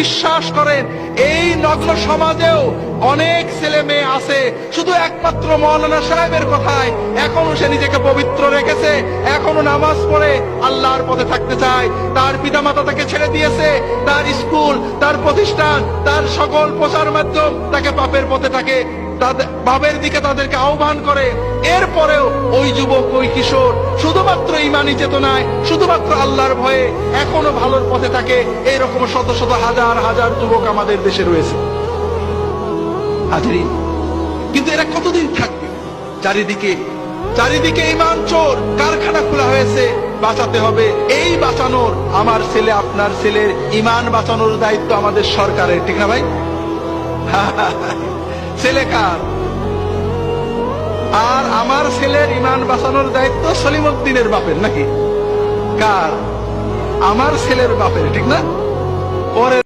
বিশ্বাস করেন, এই নগ্ন সমাজেও অনেক ছেলে মেয়ে আছে। শুধু একমাত্র মৌলানা সাহেবের কথায় এখনও সে নিজেকে পবিত্র রেখেছে, এখনও নামাজ পড়ে আল্লাহর পথে থাকতে চায়। তার পিতামাতা তাকে ছেড়ে দিয়েছে, তার স্কুল, তার প্রতিষ্ঠান, তার সকল প্রচার মাধ্যম তাকে পাপের পথে থাকে। তাদের বাবের দিকে তাদেরকে আহ্বান করে। এরপরেও ওই যুবক, ওই কিশোর শুধুমাত্র ইমানি চেতনায়, শুধুমাত্র আল্লাহর ভয়ে এখনও ভালোর পথে থাকে। এইরকম শত শত হাজার হাজার যুবক আমাদের দেশে রয়েছে। কিন্তু এরা কতদিন থাকবে? চারিদিকে চারিদিকে ইমান চোর, কারখানা খোলা হয়েছে। বাঁচাতে হবে। এই বাঁচানোর আমার ছেলে, আপনার ছেলের ইমান বাঁচানোর দায়িত্ব আমাদের সরকারের। ঠিক না ভাই? ছেলে কার? আর আমার ছেলের ইমান বাঁচানোর দায়িত্ব সলিমুদ্দিনের বাপের, নাকি? কার? আমার ছেলের বাপের, ঠিক না? ওর